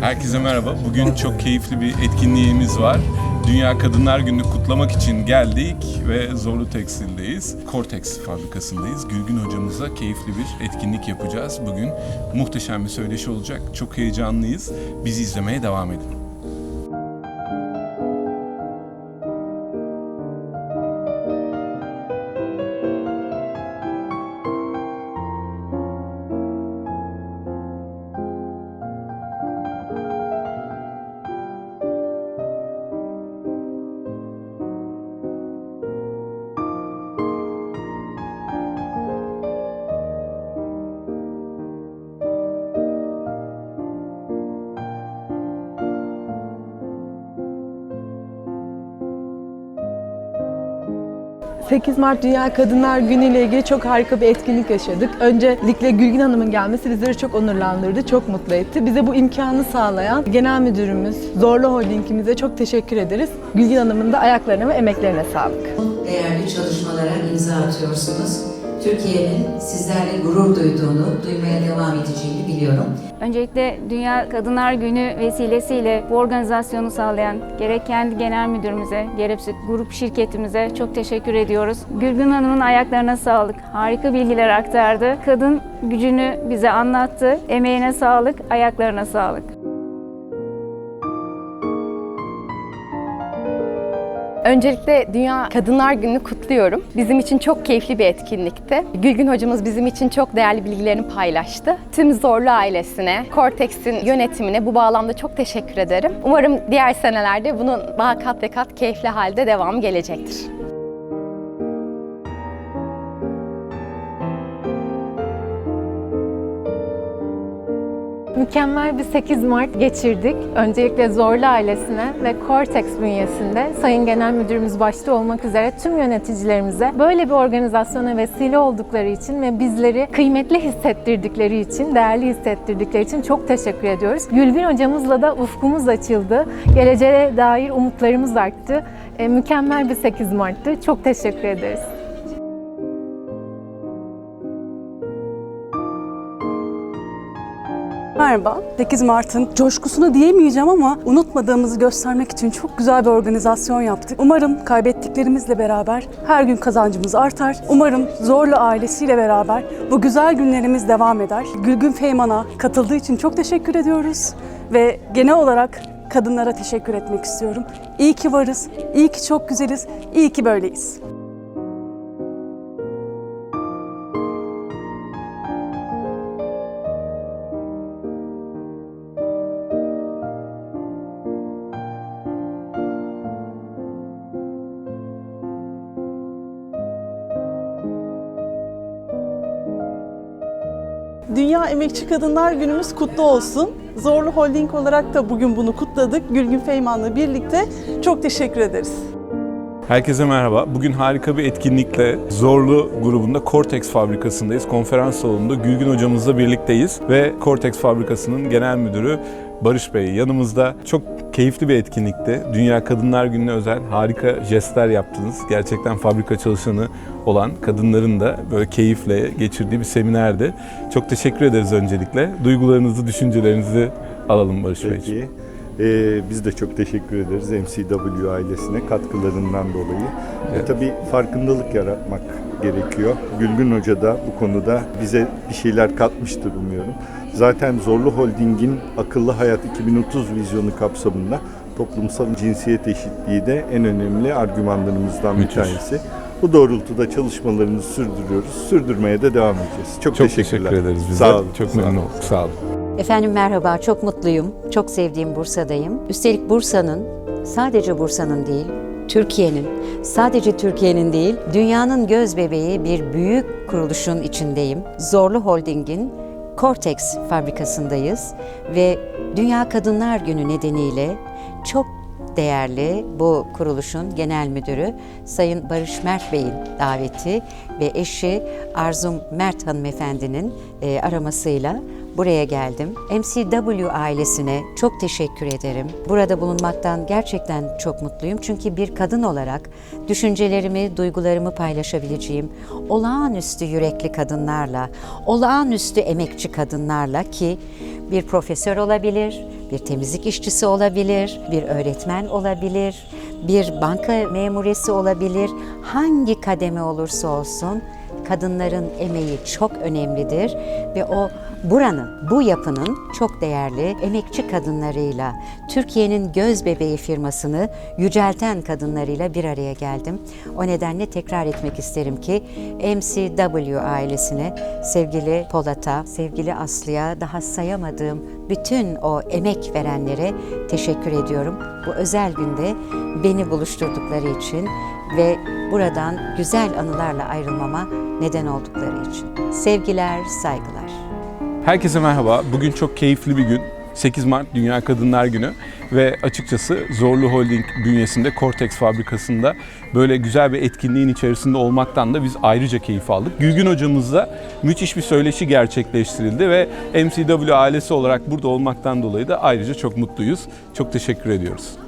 Herkese merhaba. Bugün çok keyifli bir etkinliğimiz var. Dünya Kadınlar Günü'nü kutlamak için geldik ve Zorlu Tekstil'deyiz. Cortex fabrikasındayız. Gülgün hocamıza keyifli bir etkinlik yapacağız. Bugün muhteşem bir söyleşi olacak. Çok heyecanlıyız. Bizi izlemeye devam edin. 8 Mart Dünya Kadınlar Günü ile ilgili çok harika bir etkinlik yaşadık. Öncelikle Gülgün Hanım'ın gelmesi bizleri çok onurlandırdı, çok mutlu etti. Bize bu imkanı sağlayan Genel Müdürümüz Zorlu Holding'imize çok teşekkür ederiz. Gülgün Hanım'ın da ayaklarına ve emeklerine sağlık. değerli çalışmalara imza atıyorsunuz. Türkiye'nin sizlerle gurur duyduğunu, duymaya edeceğini biliyorum. Öncelikle Dünya Kadınlar Günü vesilesiyle bu organizasyonu sağlayan gerek kendi genel müdürümüze, gerekse grup şirketimize çok teşekkür ediyoruz. Gülgün Hanım'ın ayaklarına sağlık. Harika bilgiler aktardı. Kadın gücünü bize anlattı. Emeğine sağlık, ayaklarına sağlık. Öncelikle Dünya Kadınlar Günü'nü kutluyorum. Bizim için çok keyifli bir etkinlikti. Gülgün hocamız bizim için çok değerli bilgilerini paylaştı. Tüm Zorlu ailesine, Cortex'in yönetimine bu bağlamda çok teşekkür ederim. Umarım diğer senelerde bunun daha kat ve kat keyifli halde devam gelecektir. Mükemmel bir 8 Mart geçirdik. Öncelikle Zorlu ailesine ve Cortex bünyesinde Sayın Genel Müdürümüz başta olmak üzere tüm yöneticilerimize böyle bir organizasyona vesile oldukları için ve bizleri kıymetli hissettirdikleri için, değerli hissettirdikleri için çok teşekkür ediyoruz. Gülbin hocamızla da ufkumuz açıldı. Geleceğe dair umutlarımız arttı. E, mükemmel bir 8 Mart'tı. Çok teşekkür ederiz. Merhaba. 8 Mart'ın coşkusunu diyemeyeceğim ama unutmadığımızı göstermek için çok güzel bir organizasyon yaptık. Umarım kaybettiklerimizle beraber her gün kazancımız artar. Umarım Zorlu ailesiyle beraber bu güzel günlerimiz devam eder. Gülgün Feyman'a katıldığı için çok teşekkür ediyoruz ve genel olarak kadınlara teşekkür etmek istiyorum. İyi ki varız, iyi ki çok güzeliz, iyi ki böyleyiz. Dünya Emekçi Kadınlar Günümüz kutlu olsun. Zorlu Holding olarak da bugün bunu kutladık. Gülgün Feyman'la birlikte çok teşekkür ederiz. Herkese merhaba. Bugün harika bir etkinlikle Zorlu grubunda Cortex fabrikasındayız. Konferans salonunda Gülgün hocamızla birlikteyiz ve Cortex fabrikasının genel müdürü Barış Bey yanımızda. Çok keyifli bir etkinlikti. Dünya Kadınlar Günü'ne özel harika jestler yaptınız. Gerçekten fabrika çalışanı olan kadınların da böyle keyifle geçirdiği bir seminerdi. Çok teşekkür ederiz öncelikle. Duygularınızı, düşüncelerinizi alalım Barış Bey. Ee, biz de çok teşekkür ederiz MCW ailesine katkılarından dolayı. E, tabii farkındalık yaratmak gerekiyor. Gülgün Hoca da bu konuda bize bir şeyler katmıştır umuyorum. Zaten Zorlu Holding'in Akıllı Hayat 2030 vizyonu kapsamında toplumsal cinsiyet eşitliği de en önemli argümanlarımızdan bir Müthiş. tanesi. Bu doğrultuda çalışmalarımızı sürdürüyoruz. Sürdürmeye de devam edeceğiz. Çok, Çok teşekkürler. teşekkür ederiz biz. Sağ olun. Çok memnun olduk. Sağ olun. Efendim merhaba, çok mutluyum. Çok sevdiğim Bursa'dayım. Üstelik Bursa'nın, sadece Bursa'nın değil, Türkiye'nin, sadece Türkiye'nin değil, dünyanın göz bebeği bir büyük kuruluşun içindeyim. Zorlu Holding'in Cortex fabrikasındayız ve Dünya Kadınlar Günü nedeniyle çok değerli bu kuruluşun genel müdürü Sayın Barış Mert Bey'in daveti ve eşi Arzum Mert hanımefendinin e, aramasıyla buraya geldim. MCW ailesine çok teşekkür ederim. Burada bulunmaktan gerçekten çok mutluyum. Çünkü bir kadın olarak düşüncelerimi, duygularımı paylaşabileceğim olağanüstü yürekli kadınlarla, olağanüstü emekçi kadınlarla ki bir profesör olabilir, bir temizlik işçisi olabilir, bir öğretmen olabilir, bir banka memuresi olabilir. Hangi kademe olursa olsun kadınların emeği çok önemlidir ve o buranın, bu yapının çok değerli emekçi kadınlarıyla Türkiye'nin göz bebeği firmasını yücelten kadınlarıyla bir araya geldim. O nedenle tekrar etmek isterim ki MCW ailesine, sevgili Polat'a, sevgili Aslı'ya, daha sayamadığım bütün o emek verenlere teşekkür ediyorum. Bu özel günde beni buluşturdukları için ve buradan güzel anılarla ayrılmama neden oldukları için. Sevgiler, saygılar. Herkese merhaba. Bugün çok keyifli bir gün. 8 Mart Dünya Kadınlar Günü ve açıkçası Zorlu Holding bünyesinde Cortex fabrikasında böyle güzel bir etkinliğin içerisinde olmaktan da biz ayrıca keyif aldık. Gülgün hocamızla müthiş bir söyleşi gerçekleştirildi ve MCW ailesi olarak burada olmaktan dolayı da ayrıca çok mutluyuz. Çok teşekkür ediyoruz.